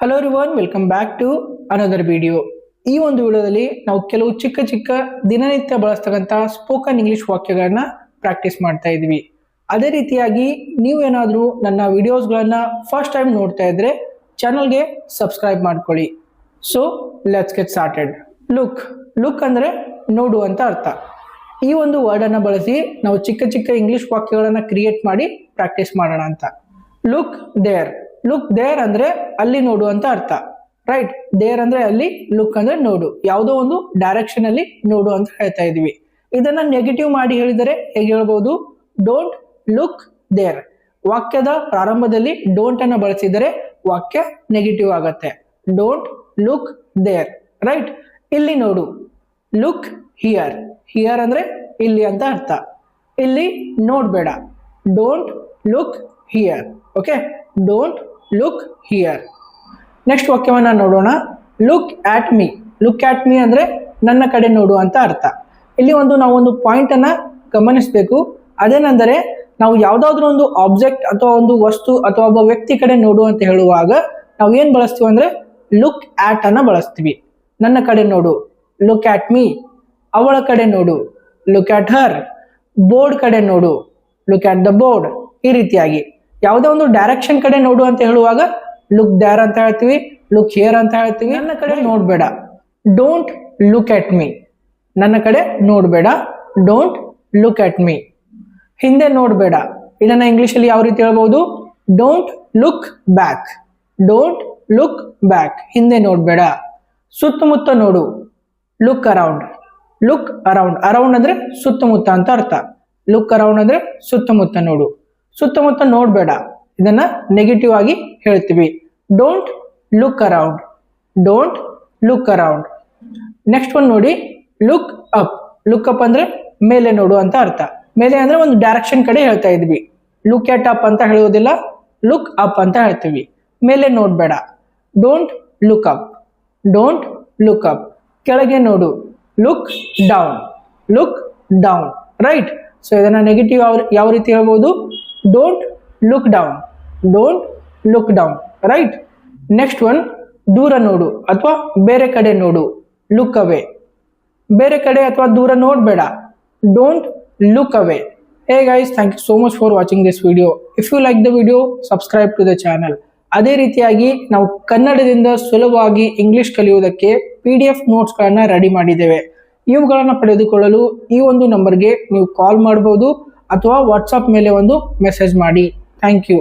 Hello ರಿವನ್ welcome back to another video ಈ ಒಂದು ವಿಡಿಯೋದಲ್ಲಿ ನಾವು ಕೆಲವು ಚಿಕ್ಕ ಚಿಕ್ಕ ದಿನನಿತ್ಯ ಬಳಸ್ತಕ್ಕಂಥ ಸ್ಪೋಕನ್ ಇಂಗ್ಲಿಷ್ ವಾಕ್ಯಗಳನ್ನ ಪ್ರಾಕ್ಟೀಸ್ ಮಾಡ್ತಾ ಇದ್ವಿ ಅದೇ ರೀತಿಯಾಗಿ ನೀವೇನಾದರೂ ನನ್ನ ವಿಡಿಯೋಸ್ಗಳನ್ನ ಫಸ್ಟ್ ಟೈಮ್ ನೋಡ್ತಾ ಇದ್ರೆ ಚಾನಲ್ಗೆ ಸಬ್ಸ್ಕ್ರೈಬ್ ಮಾಡ್ಕೊಳ್ಳಿ. So let's get started look look ಅಂದರೆ ನೋಡು ಅಂತ ಅರ್ಥ. ಈ ಒಂದು ವರ್ಡನ್ನು ಬಳಸಿ ನಾವು ಚಿಕ್ಕ ಚಿಕ್ಕ ಇಂಗ್ಲಿಷ್ ವಾಕ್ಯಗಳನ್ನು ಕ್ರಿಯೇಟ್ ಮಾಡಿ ಪ್ರಾಕ್ಟೀಸ್ ಮಾಡೋಣ ಅಂತ. ಲುಕ್ ದೇರ್ ಲುಕ್ ದೇರ್ ಅಂದ್ರೆ ಅಲ್ಲಿ ನೋಡು ಅಂತ ಅರ್ಥ. ರೈಟ್ ದೇರ್ ಅಂದ್ರೆ ಅಲ್ಲಿ ಲುಕ್ ಅಂದ್ರೆ ನೋಡು. ಯಾವುದೋ ಒಂದು ಡೈರೆಕ್ಷನ್ ಅಲ್ಲಿ ನೋಡು ಅಂತ ಹೇಳ್ತಾ ಇದೀವಿ ಇದನ್ನ ನೆಗೆಟಿವ್ ಮಾಡಿ ಹೇಳಿದರೆ ಹೇಗೆ ಹೇಳ್ಬೋದು? ಡೋಂಟ್ ಲುಕ್ ದೇರ್ ವಾಕ್ಯದ ಪ್ರಾರಂಭದಲ್ಲಿ ಡೋಂಟ್ ಅನ್ನ ಬಳಸಿದರೆ ವಾಕ್ಯ ನೆಗೆಟಿವ್ ಆಗತ್ತೆ. ಡೋಂಟ್ ಲುಕ್ ದೇರ್ ರೈಟ್ ಇಲ್ಲಿ ನೋಡು. ಲುಕ್ ಹಿಯರ್ ಹಿಯರ್ ಅಂದ್ರೆ ಇಲ್ಲಿ ಅಂತ ಅರ್ಥ. ಇಲ್ಲಿ ನೋಡ್ಬೇಡ. Don't look here okay don't look here next ವಾಕ್ಯವನ್ನ ನೋಡೋಣ. Look at me look at me ಅಂದ್ರೆ ನನ್ನ ಕಡೆ ನೋಡು ಅಂತ ಅರ್ಥ. ಇಲ್ಲಿ ಒಂದು ನಾವು ಒಂದು ಪಾಯಿಂಟ್ ಅನ್ನ ಗಮನಿಸಬೇಕು. ಅದೇನೆಂದರೆ ನಾವು ಯಾವುದಾದ್ರೂ ಒಂದು ಆಬ್ಜೆಕ್ಟ್ ಅಥವಾ ಒಂದು ವಸ್ತು ಅಥವಾ ಒಬ್ಬ ವ್ಯಕ್ತಿ ಕಡೆ ನೋಡು ಅಂತ ಹೇಳುವಾಗ ನಾವು ಏನು ಬಳಸ್ತೀವಿ ಅಂದ್ರೆ ಲುಕ್ ಆಟ್ ಅನ್ನು ಬಳಸ್ತೀವಿ. ನನ್ನ ಕಡೆ ನೋಡು. ಲುಕ್ ಆಟ್ ಮೀ ಅವಳ ಕಡೆ ನೋಡು. ಲುಕ್ ಆಟ್ ಹರ್ ಬೋರ್ಡ್ ಕಡೆ ನೋಡು. ಲುಕ್ ಆಟ್ ದ ಬೋರ್ಡ್ ಈ ರೀತಿಯಾಗಿ. ಯಾವುದೇ ಒಂದು ಡೈರೆಕ್ಷನ್ ಕಡೆ ನೋಡು ಅಂತ ಹೇಳುವಾಗ ಲುಕ್ ದ್ಯಾರ್ ಅಂತ ಹೇಳ್ತೀವಿ ಲುಕ್ ಹಿಯರ್ ಅಂತ ಹೇಳ್ತೀವಿ ನನ್ನ ಕಡೆ ನೋಡ್ಬೇಡ. ಡೋಂಟ್ ಲುಕ್ ಅಟ್ ಮೀ ನನ್ನ ಕಡೆ ನೋಡ್ಬೇಡ ಡೋಂಟ್ ಲುಕ್ ಅಟ್ ಮೀ ಹಿಂದೆ ನೋಡ್ಬೇಡ. ಇದನ್ನ ಇಂಗ್ಲಿಷಲ್ಲಿ ಯಾವ ರೀತಿ ಹೇಳ್ಬಹುದು don't look back don't look back ಹಿಂದೆ ನೋಡ್ಬೇಡ. ಸುತ್ತಮುತ್ತ ನೋಡು. Look around look around around ಅಂದ್ರೆ ಸುತ್ತಮುತ್ತ ಅಂತ ಅರ್ಥ. ಲುಕ್ ಅರೌಂಡ್ ಅಂದ್ರೆ ಸುತ್ತಮುತ್ತ ನೋಡು. ಸುತ್ತಮುತ್ತ ನೋಡ್ಬೇಡ. ಇದನ್ನ ನೆಗೆಟಿವ್ ಆಗಿ ಹೇಳ್ತೀವಿ. Don't look around don't look around next one ನೋಡಿ ಲುಕ್ ಅಪ್ ಲುಕ್ ಅಪ್ ಅಂದ್ರೆ ಮೇಲೆ ನೋಡು ಅಂತ ಅರ್ಥ. ಮೇಲೆ ಅಂದ್ರೆ ಒಂದು ಡೈರೆಕ್ಷನ್ ಕಡೆ ಹೇಳ್ತಾ ಇದ್ವಿ. ಲುಕ್ ಎಟ್ ಅಪ್ ಅಂತ ಹೇಳುವುದಿಲ್ಲ. ಲುಕ್ ಅಪ್ ಅಂತ ಹೇಳ್ತೀವಿ. ಮೇಲೆ ನೋಡ್ಬೇಡ. Don't look up don't look up ಕೆಳಗೆ ನೋಡು. Look down look down right so ಇದನ್ನ ನೆಗೆಟಿವ್ ಯಾವ ರೀತಿ ಹೇಳ್ಬೋದು? Don't look down don't look down right next one ದೂರ ನೋಡು ಅಥವಾ ಬೇರೆ ಕಡೆ ನೋಡು. ಲುಕ್ ಅವೇ ಬೇರೆ ಕಡೆ ಅಥವಾ ದೂರ ನೋಡಬೇಡ. Don't look away hey guys thank you so much for watching this video if you like the video subscribe to the channel ಅದೇ ರೀತಿಯಾಗಿ ನಾವು ಕನ್ನಡದಿಂದ ಸುಲಭವಾಗಿ ಇಂಗ್ಲಿಷ್ ಕಲಿಯುವುದಕ್ಕೆ ಪಿ ಡಿ ಎಫ್ ನೋಟ್ಸ್ಗಳನ್ನು ರೆಡಿ ಮಾಡಿದ್ದೇವೆ. ಇವುಗಳನ್ನು ಪಡೆದುಕೊಳ್ಳಲು ಈ ಒಂದು ನಂಬರ್ಗೆ ನೀವು ಕಾಲ್ ಮಾಡಬಹುದು ಅಥವಾ ವಾಟ್ಸಪ್ ಮೇಲೆ ಒಂದು ಮೆಸೇಜ್ ಮಾಡಿ. Thank you